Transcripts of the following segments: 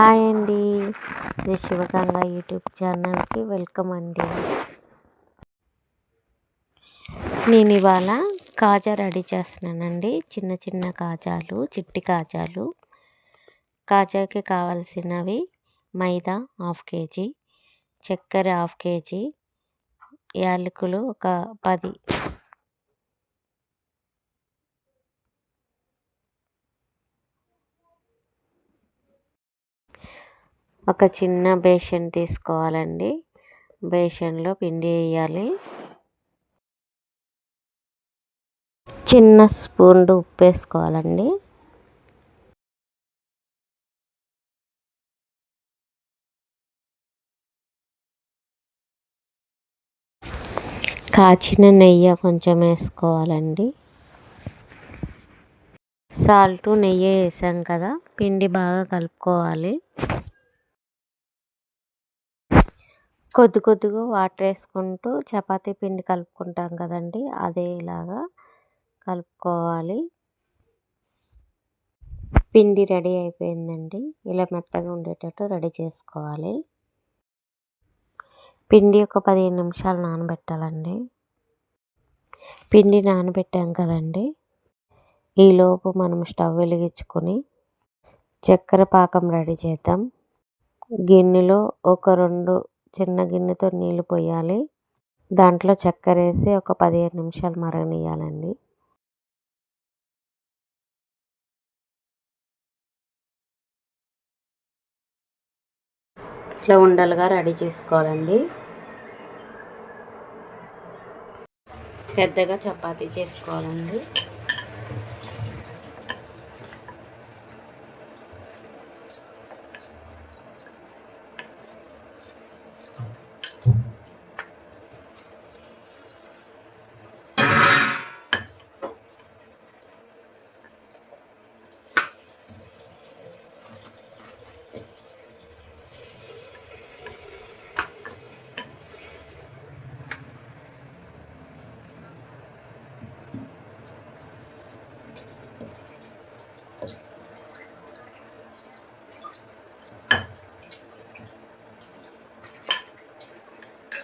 Hi అండి. Shri Sivaganga YouTube ఛానల్కి welcome అండి. నేను ఇవాళ కాజా రెడీ చేస్తున్నానండి. చిన్న చిన్న కాజాలు చిట్టి కాజాలు. కాజాకి కావాల్సినవి మైదా హాఫ్ కేజీ చక్కెర హాఫ్ కేజీ యాలకులు ఒక పది ఒక చిన్న బేషన్ తీసుకోవాలండి. బేషన్లో పిండి వేయాలి. చిన్న స్పూన్ ఉప్పు వేసుకోవాలండి. కాచిన నెయ్యి కొంచెం వేసుకోవాలండి. సాల్ట్ నెయ్యి వేసాం కదా పిండి బాగా కలుపుకోవాలి. కొద్ది కొద్దిగా వాటర్ వేసుకుంటూ చపాతీ పిండి కలుపుకుంటాం కదండి. అదే ఇలాగా కలుపుకోవాలి. పిండి రెడీ అయిపోయిందండి. ఇలా మెత్తగా ఉండేటట్టు రెడీ చేసుకోవాలి. పిండి ఒక పదిహేను నిమిషాలు నానబెట్టాలండి. పిండి నానబెట్టాం కదండి. ఈలోపు మనం స్టవ్ వెలిగించుకొని చక్కెర పాకం రెడీ చేద్దాం. గిన్నెలో ఒక రెండు చిన్న గిన్నెతో నీళ్ళు పోయాలి. దాంట్లో చక్కెర వేసి ఒక పదిహేను నిమిషాలు మరగనియాలండి ఇట్లా ఉండలుగా రెడీ చేసుకోవాలండి. పెద్దగా చపాతీ చేసుకోవాలండి.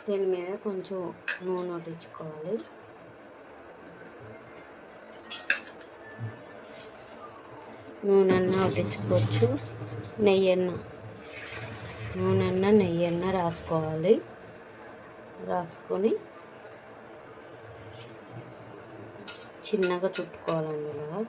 దీని మీద కొంచెం నూనె వడ్డించుకోవాలి. నూనె అన్న వడ్డించుకోవచ్చు. నెయ్యి అన్న నూనె అన్న నెయ్యి అన్న రాసుకోవాలి. రాసుకొని చిన్నగా చుట్టుకోవాలండి ఇలాగా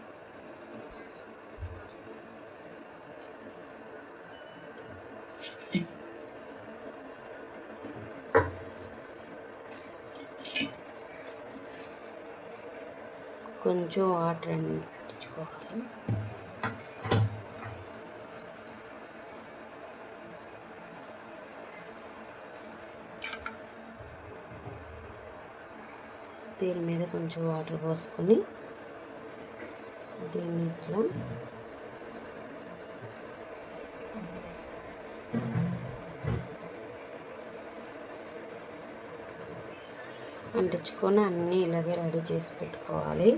కొంచెం వాటర్ అంటించుకోవాలి దీని మీద కొంచెం వాటర్ పోసుకొని దీన్ని ఇట్లా అంటించుకొని అన్నీ ఇలాగే రెడీ చేసి పెట్టుకోవాలి.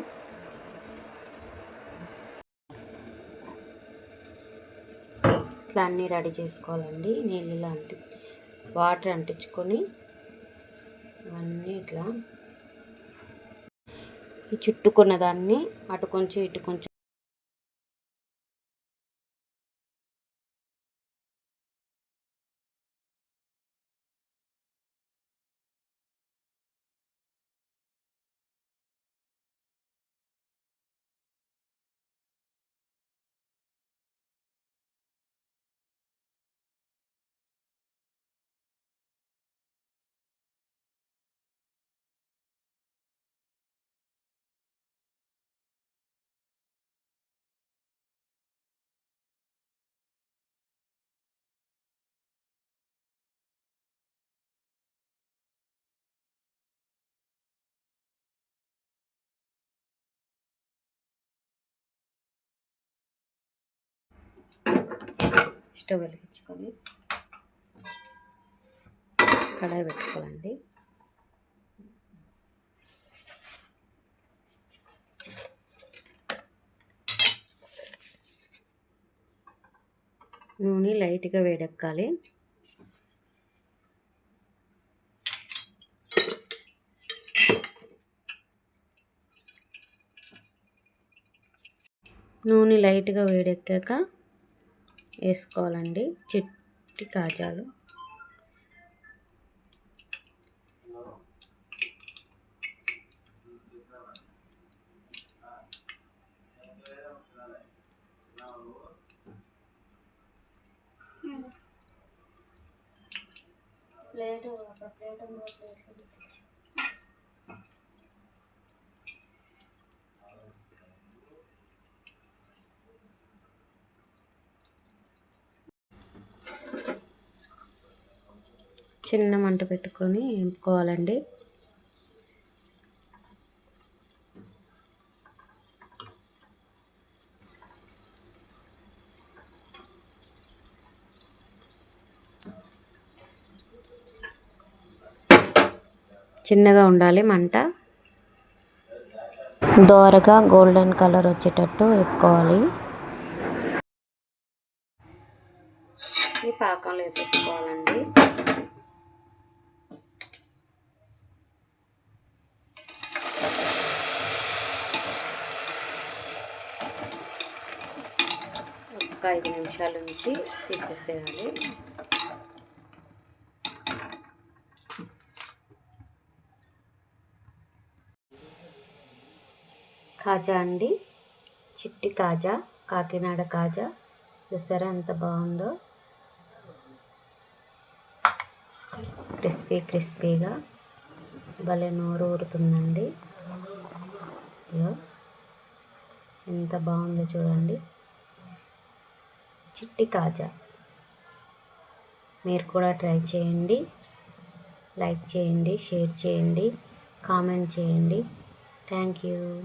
ఇట్లా అన్నీ రెడీ చేసుకోవాలండి. నీళ్ళు అంటి వాటర్ అంటించుకొని ఇవన్నీ ఇట్లా ఈ చుట్టుకున్న దాన్ని అటు కొంచెం ఇటు కొంచెం స్టవ్ వెలిగించుకొని కడాయి పెట్టుకోవాలండి. నూనె లైట్గా వేడెక్కాలి. నూనె లైట్గా వేడెక్కాక వేసుకోవాలండి. చిట్టి కాజాలు. ప్లేట్ ఒక ప్లేట్ ప్లేట్ చిన్న మంట పెట్టుకొని వేపుకోవాలండి చిన్నగా ఉండాలి మంట. దోరగా గోల్డెన్ కలర్ వచ్చేటట్టు వేపుకోవాలి. ఈ పాకంలో వేసేసుకోవాలండి ఒక ఐదు నిమిషాల నుంచి తీసేసేయాలి. కాజా అండి. చిట్టి కాజా కాకినాడ కాజా. చూసారా ఎంత బాగుందో? క్రిస్పీ క్రిస్పీగా. భలే నోరు ఊరుతుందండి. ఎంత బాగుందో చూడండి. చిట్టి కాజా. మీరు కూడా ట్రై చేయండి. లైక్ చేయండి షేర్ చేయండి కామెంట్ చేయండి. Thank you.